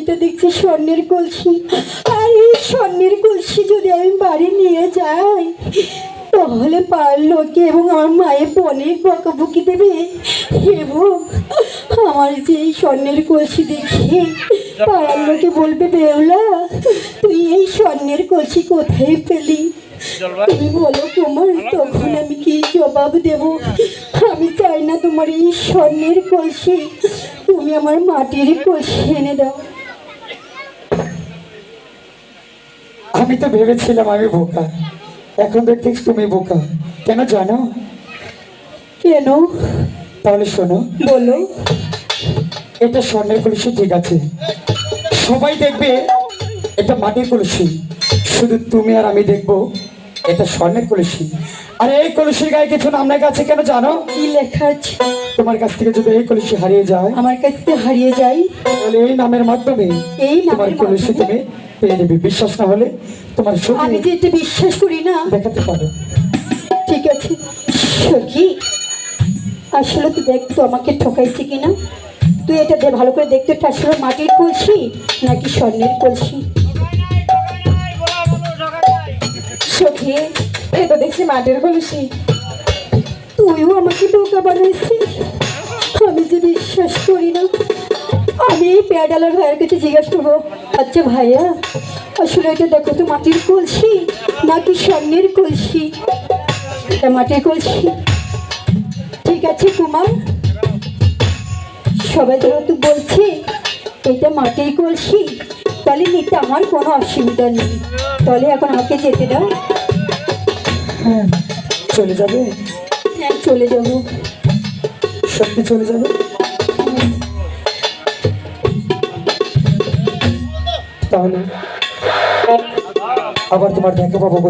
এটা দেখছি স্বর্ণের কলসি। আর এই স্বর্ণের কলসি যদি আমি বাড়ি নিয়ে যাই তাহলে লোকে এবং আমার মায়ের অনেক বকাবকি দেবে। এবং আমার যে এই স্বর্ণের কলসি দেখে পাড়ার লোকে বলবে বেউলা তুই এই স্বর্ণের কলসি কোথায় পেলি? তুমি বলো তোমার তখন আমি কি জবাব দেব? আমি চাই না তোমার এই স্বর্ণের কলসি তুমি আমার মাটির কলসি এনে দাও। আমি তো ভেবেছিলাম আমি বোকা। এখন দেখছিস তুমি বোকা। কেন জানো? কেন? তাহলে শোনো। বলো। এটা স্বর্ণের কলসি ঠিক আছে। সবাই দেখবে এটা মাটির কলসি। শুধু তুমি আর আমি দেখব এটা স্বর্ণের কলসি। আর এই কলসির গায়ে কিছু নামের কাছে কেন জানো? কি লেখা আছে? তোমার কাছ থেকে যদি এই কলসি হারিয়ে যায় আমার কাছ থেকে হারিয়ে যায়। তাহলে এই নামের মাধ্যমে এই তোমার নামের কলসি তুমি পেয়ে নেবে বিশ্বাস না হলে তোমার আমি যে এটা বিশ্বাস করি না দেখাতে পারো ঠিক আছে। সখী আসলে তুই দেখ তো আমাকে ঠকাইছি কিনা? তুই এটা দে ভালো করে দেখতে আসলে মাটির কলসি নাকি স্বর্ণের কলসি? সখী এই তো দেখছি মাটির কলসি। তুইও আমাকে বোকা বানাইছিস। আমি প্যাডালার ভাইয়ের কাছে জিজ্ঞাসা করব আচ্ছা ভাইয়া আসলে এটা দেখো তো মাটির কলসি নাকি স্বর্ণের কলসি? এটা মাটির কলসি। ঠিক আছে কুমার। সবাই যেহেতু বলছে এটা মাটির কলসি তাহলে নিতে আমার কোনো অসুবিধা নেই। তাহলে এখন আমাকে যেতে দাও। হ্যাঁ চলে যাবে। হ্যাঁ চলে যাব। সত্যি চলে যাবে। তাহলে আবার তোমার দেখা পাবো।